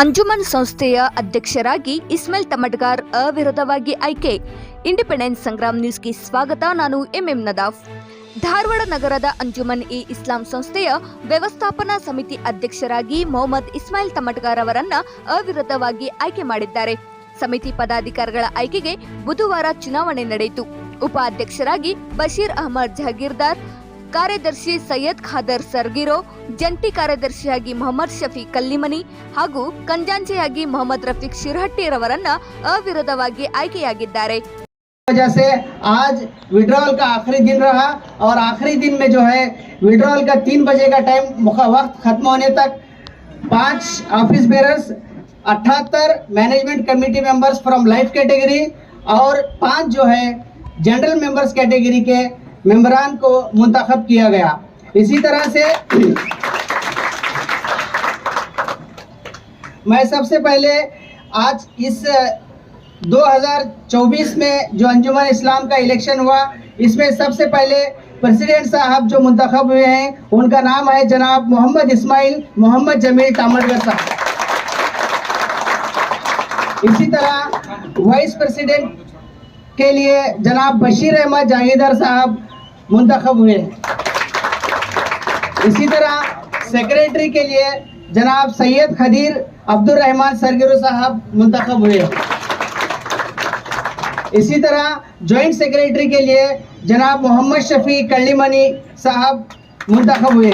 ಅಂಜುಮನ್ ಸಂಸ್ಥೆಯ ಅಧ್ಯಕ್ಷರಾಗಿ ಇಸ್ಮೈಲ್ ತಮಟ್ಗಾರ್ ಅವಿರೋಧವಾಗಿ ಆಯ್ಕೆ ಇಂಡಿಪೆಂಡೆನ್ಸ್ ಸಂಗ್ರಾಮ್ ನ್ಯೂಸ್ಗೆ ಸ್ವಾಗತ ನಾನು ಎಂಎಂ ನದಾಫ್ ಧಾರವಾಡ ನಗರದ ಅಂಜುಮನ್ ಇ ಇಸ್ಲಾಂ ಸಂಸ್ಥೆಯ ವ್ಯವಸ್ಥಾಪನಾ ಸಮಿತಿ ಅಧ್ಯಕ್ಷರಾಗಿ ಮೊಹಮ್ಮದ್ ಇಸ್ಮಾಯಿಲ್ ತಮಟ್ಗಾರ್ ಅವರನ್ನು ಅವಿರೋಧವಾಗಿ ಆಯ್ಕೆ ಮಾಡಿದ್ದಾರೆ ಸಮಿತಿ ಪದಾಧಿಕಾರಿಗಳ ಆಯ್ಕೆಗೆ ಬುಧವಾರ ಚುನಾವಣೆ ನಡೆಯಿತು ಉಪಾಧ್ಯಕ್ಷರಾಗಿ ಬಶೀರ್ ಅಹಮದ್ ಜಹಗೀರ್ದಾರ್ कार्यादर्शी सैयद खादर सरगीरो जयंती कार्यदर्शी की मोहम्मद शफी कल्लिमनी ಹಾಗೂ ಕಂಜಾಂಚಿಯಾಗಿ ಮೊಹಮ್ಮದ್ ರಫಿಕ್ शिरहಟ್ಟಿ ರವರನ್ನ ಅವಿರತವಾಗಿ ಐಕಯಾಗಿದ್ದಾರೆ وجہ سے આજ ವಿ ด ಡ್ರಾಲ್ کا آخری ದಿನ رہا اور آخری ದಿನ میں جو ہے ವಿ ด ಡ್ರಾಲ್ کا 3:00 बजे का टाइम मुखा वक्त ختم ہونے تک 5 office bearers 78 management committee members from life category اور 5 ಜೋ ہے ಜನರಲ್ ಮೆಂಬರ್ಸ್ ಕ್ಯಾಟಗರಿ کے मेम्बरान को मुंतखब किया गया इसी तरह से मैं सबसे पहले आज इस 2024 में जो अंजुमन इस्लाम का इलेक्शन हुआ इसमें सबसे पहले प्रेसिडेंट साहब जो मुंतखब हुए हैं उनका नाम है जनाब मोहम्मद इस्माइल मोहम्मद जमील टामडगर साहब इसी तरह वाइस प्रेसिडेंट के लिए जनाब बशीर अहमद जागीदार साहब मुंतखब हुए इसी तरह सेक्रेटरी के लिए जनाब सैयद खदीर अब्दुलरहमान सरगिर साहब मुंतखब हुए इसी तरह जॉइंट सेक्रेटरी के लिए जनाब मोहम्मद शफी कल्लीमनी साहब मुंतखब हुए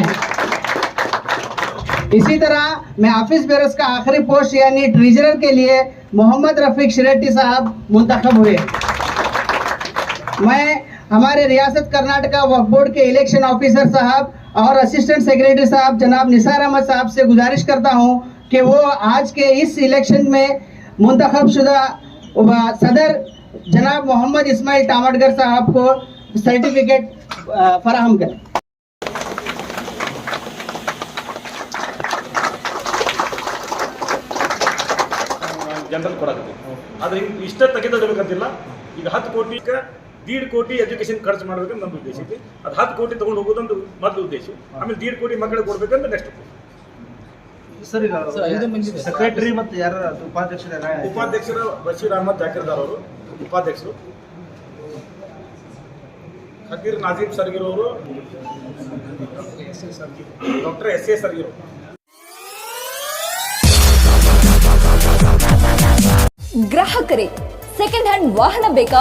इसी तरह मैं ऑफिस बेरस का आखिरी पोस्ट यानी ट्रेजरर के लिए मोहम्मद रफीक श्रेट्टी साहब मुंतखब हुए मैं हमारे रियासत कर्नाटका वक्फ बोर्ड के इलेक्शन ऑफिसर साहब और असिस्टेंट सेक्रेटरी साहब जनाब निसार अहमद साहब से गुजारिश करता हूँ कि वो आज के इस इलेक्शन में मुंतखब शुदा सदर जनाब मोहम्मद इस्माइल टामटगर साहब को सर्टिफिकेट फराहम करें जनरल इतना ಆದ್ರೆ ಇಷ್ಟೇ ತೆಗೆದಿಡಬೇಕಂತಿಲ್ಲ ದೀಡ್ ಕೋಟಿ ಎಜುಕೇಶನ್ ಖರ್ಚು ಮಾಡೋದಕ್ಕೆ ನಮ್ದು ಉದ್ದೇಶ ಐತಿ ಅದು ಹತ್ತು ಕೋಟಿ ತಗೊಂಡು ಹೋಗೋದೊಂದು ಮೊದಲು ಉದ್ದೇಶ ಆಮೇಲೆ ದೀಡ್ ಕೋಟಿ ಮಕ್ಕಳಿಗೆ ಕೊಡ್ಬೇಕಂದ್ರೆ ನೆಕ್ಸ್ಟ್ ಸರ್ ಈಗ ಸೆಕ್ರೆಟರಿ ಮತ್ತು ಯಾರು ಉಪಾಧ್ಯಕ್ಷರು ಉಪಾಧ್ಯಕ್ಷರ ಬಶೀರ್ ಅಹಮದ್ ಜಾಕಿರ್ದಾರ್ ಅವರು ಉಪಾಧ್ಯಕ್ಷರು ಖತೀರ್ ನಾಜೀಬ್ ಸರ್ಗಿರೋರು ಡಾಕ್ಟರ್ ಎಸ್ ಎ ಸರ್ಗಿರೋ ಗ್ರಾಹಕರೇ ಸೆಕೆಂಡ್ ಹ್ಯಾಂಡ್ ವಾಹನ ಬೇಕಾ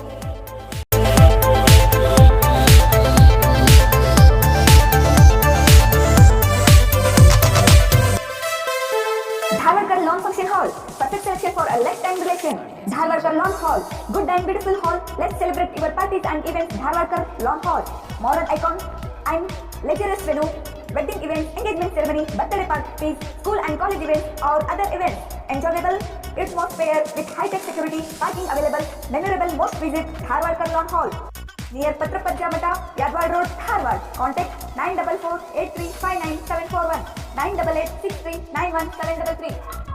function hall. Perfect selection for a lifetime relation. Dharwarkar Lawn Hall. Good and beautiful hall. Let's celebrate your parties and events. Dharwarkar Lawn Hall. Modern icon and luxurious venue. Wedding events, engagement ceremony, birthday parties, school and college events or other events. Enjoyable atmosphere with high-tech security, parking available, memorable most visit Dharwarkar Lawn Hall. near Patrapajja Mata, Yadwal Road, Harvard. Contact 944 8359741 988 6391733.